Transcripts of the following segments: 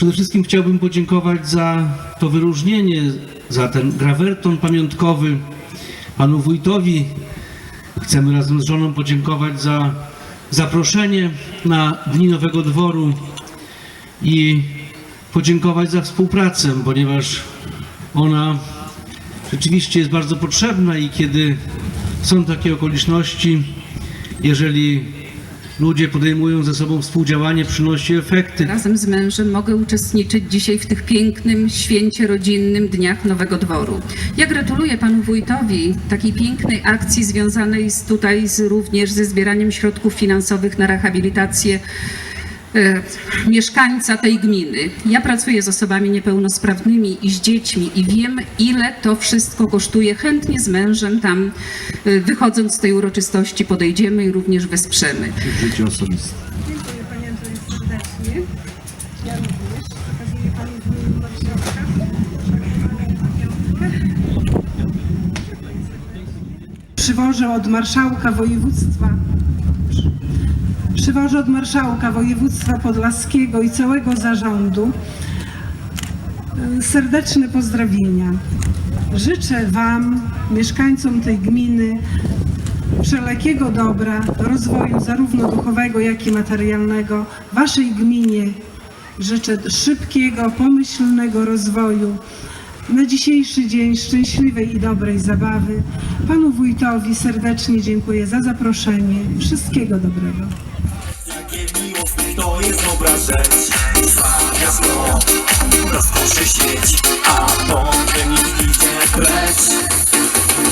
Przede wszystkim chciałbym podziękować za to wyróżnienie, za ten grawerton pamiątkowy panu wójtowi. Chcemy razem z żoną podziękować za zaproszenie na Dni Nowego Dworu i podziękować za współpracę, ponieważ ona rzeczywiście jest bardzo potrzebna i kiedy są takie okoliczności, jeżeli ludzie podejmują ze sobą współdziałanie, przynosi efekty. Razem z mężem mogę uczestniczyć dzisiaj w tych pięknym święcie rodzinnym Dniach Nowego Dworu. Ja gratuluję panu wójtowi takiej pięknej akcji związanej z, tutaj z, również ze zbieraniem środków finansowych na rehabilitację mieszkańca tej gminy. Ja pracuję z osobami niepełnosprawnymi i z dziećmi i wiem, ile to wszystko kosztuje. Chętnie z mężem tam, e, wychodząc z tej uroczystości, podejdziemy i również wesprzemy. Życie osobiste. Dziękuję Panie Andrzeju serdecznie. Ja również. Przekazuję Panu imieniu marszałka. Przywożę od marszałka województwa przywożę od marszałka województwa podlaskiego i całego zarządu e, serdeczne pozdrowienia. Życzę Wam, mieszkańcom tej gminy, wszelkiego dobra, rozwoju zarówno duchowego, jak i materialnego. Waszej gminie życzę szybkiego, pomyślnego rozwoju. Na dzisiejszy dzień szczęśliwej i dobrej zabawy. Panu wójtowi serdecznie dziękuję za zaproszenie. Wszystkiego dobrego. Jakie miłosne to jest dobra rzecz Zamiast to rozkoszy sieć A potem nic idzie precz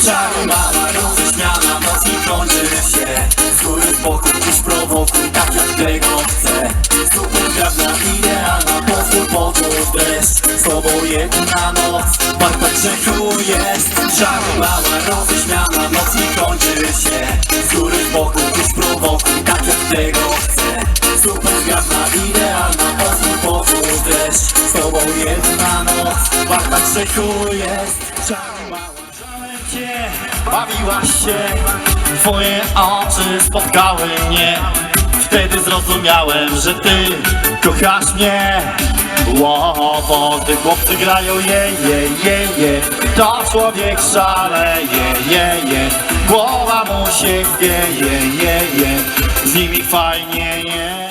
Czary mała roześmiana noc i kończy się Z góry dziś prowokuj tak jak tego chcę Super pozwól poczuć tobą jedna noc warta grzechu jest. Czary mała roześmiana noc i kończy się. Z góry spokój dziś prowokuj tak jak tego chcę. Super prawda idealna pozwól poczuć deszcz Z tobą jedna noc warta grzechu jest. Czary mała Żałem cię, bawiłaś się. Twoje oczy spotkały mnie. Wtedy zrozumiałem, że ty kochasz mnie Łowo, gdy chłopcy grają je, je, je, je. To człowiek szaleje, je, je. Głowa mu się chwieje, je, je. Z nimi fajnie, je